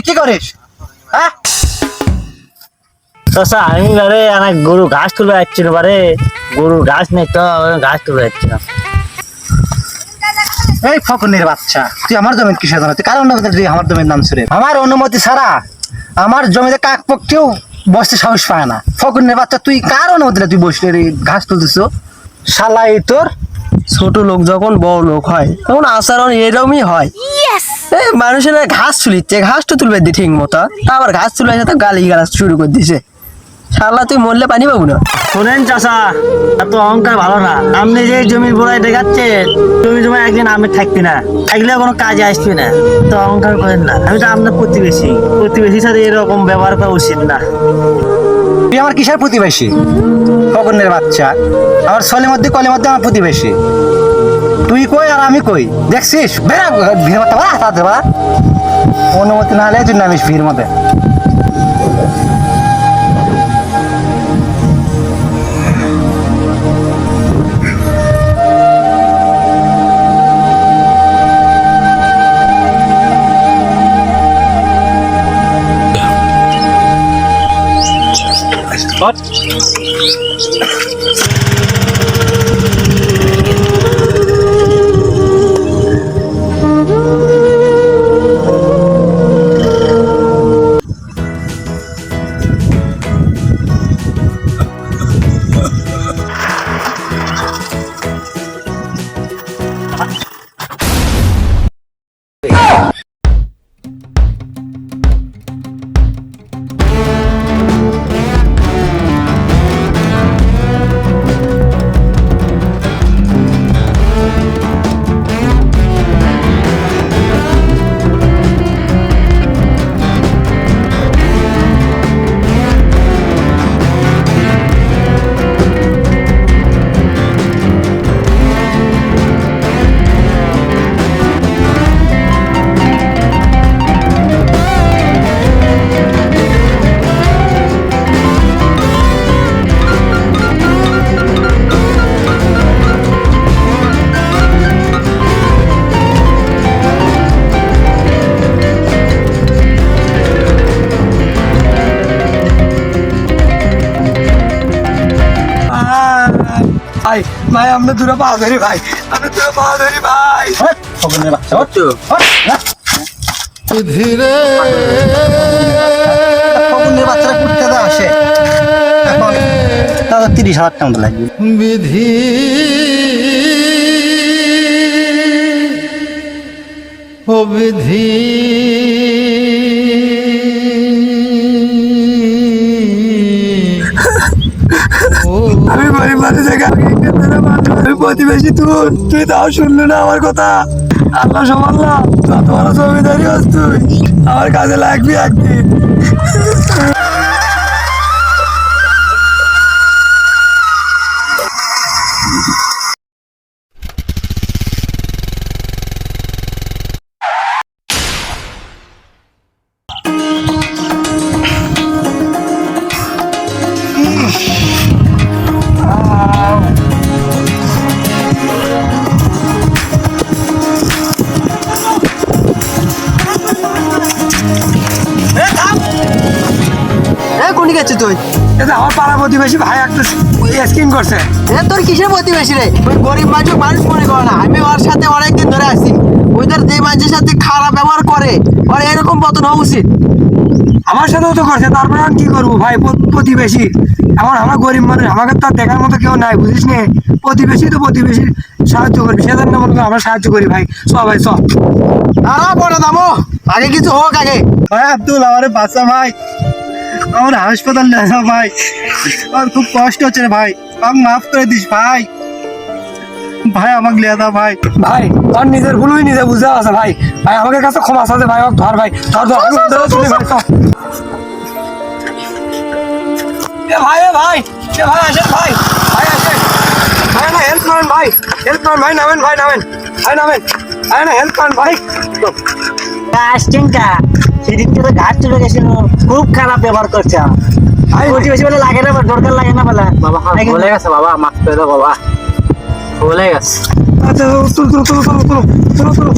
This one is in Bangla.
তুই কি করিস? হ্যাঁ? চাচা আমি বারে আমার গরু ঘাস তুলে যাচ্ছি না বারে। গরুর ঘাস নেই তো ঘাস তুলে যাচ্ছি না। এই ফকুনের বাচ্চা তুই আমার জমি কিসের জন্য? তুই কার অনুমতি দিলি আমার জমির নাম ছুড়ে আমার অনুমতি ছাড়া আমার জমিতে কাক পক্ষেও বসতে সাহস পায় না। ফকুনের বাচ্চা তুই কার অনুমতি তুই বসলে রে ঘাস তুলতেছ শালা এই তোর ছোট লোক যখন বড় লোক হয় তখন আচরণ এরকমই হয়। এই মানুষের ঘাস তুলিচ্ছে ঘাস তো তুলবে দি ঠিক মতো। আবার ঘাস তুলে তো গালি গালাজ শুরু করে দিছে। শালা তুই মরলে পানি পাবো না। শোনেন চাচা এত অহংকার ভালো না। আপনি যে জমির বোড়ায় দেখাচ্ছেন জমি জমা একদিন আমি থাকবি না। থাকলে কোনো কাজে আসবি না। তো অহংকার করেন না। আমি তো আপনার প্রতিবেশী। প্রতিবেশীর সাথে এরকম ব্যবহার করা উচিত না। তুই আমার কিসের প্রতিবেশী? ফকুনের বাচ্চা। আমার ছলের মধ্যে কলের মধ্যে আমার প্রতিবেশী। তুই কই আর আমি কই? দেখছিস? বেড়া ভিড় মতো বা তাতে বা অনুমতি না হলে তুই নামিস ভিড় মধ্যে। ভাই দূরে পাওয়া ধরি ভাই। আমরা দূরে পাওয়া ধরি ভাই ওঠ, ফকুনের বাচ্চা। ওঠ, ওঠ, ওঠ। ধীরে বাচ্চারা কুটতে আসে। এখন তাদের তিরিশ হাজার টাকা লাগবে। বিধি ও বিধি প্রতিবেশী তুই তুই তাও শুনলি না আমার কথা? আল্লাহ সমাল্লাহ তোমার বড় জমিদারি হস তুই, আমার কাজে লাগবি একদিন। এ কোনি গেছিস তুই? এটা আমার পাড়া প্রতিবেশী ভাই একটা স্কিন করছে। এ তোর কিসের প্রতিবেশী রে? ওই গরিব মানুষ মানুষ মনে করে না। আমি ওর সাথে অনেকদিন ধরে আছি। ওইদের যে মানুষের সাথে খারাপ ব্যবহার করে ওর এরকম পতন হওয়া উচিত। আমার সাথেও তো করছে তারপরে আমি কি করব ভাই? প্রতিবেশী। এখন আমরা গরিব মানুষ আমাকে তো দেখার মতো কেউ নাই বুঝিস নে? প্রতিবেশী তো প্রতিবেশী সাহায্য করবি সেজন্য মনে কর আমরা সাহায্য করি ভাই। সবাই সব দাঁড়া পড়ে দামো। আগে কিছু হোক আগে। ভাই আব্দুল আমার বাচ্চা ভাই। আমার হাসপাতাল নিয়ে যাও ভাই। আমার খুব কষ্ট হচ্ছে রে ভাই। আমাকে মাফ করে দিস ভাই। ভাই আমাকে লিয়ে দাও ভাই। ভাই তোর নিজের ভুলই নিজে বুঝে আছে ভাই। ভাই আমাকে কাছে ক্ষমা আছে ভাই আমাকে ধর ভাই। ধর ধর আমি ধরে ভাই চল। এ ভাই এ ভাই এ ভাই আসেন ভাই। ভাই আসেন। ভাই না হেল্প করেন ভাই। হেল্প করেন ভাই নামেন ভাই নামেন। ভাই নামেন। ভাই না হেল্প করেন ভাই। কাস্টিংটা সেদিনকে তো গাছ চলে গেছিল খুব খারাপ ব্যবহার করছে আমি বলছি বেশি বলে লাগে না দরকার লাগে না বলে। বাবা বলে গেছে বাবা মাফ করে দাও বাবা। বলে গেছে। আচ্ছা চলো চলো চলো চলো চলো তুলো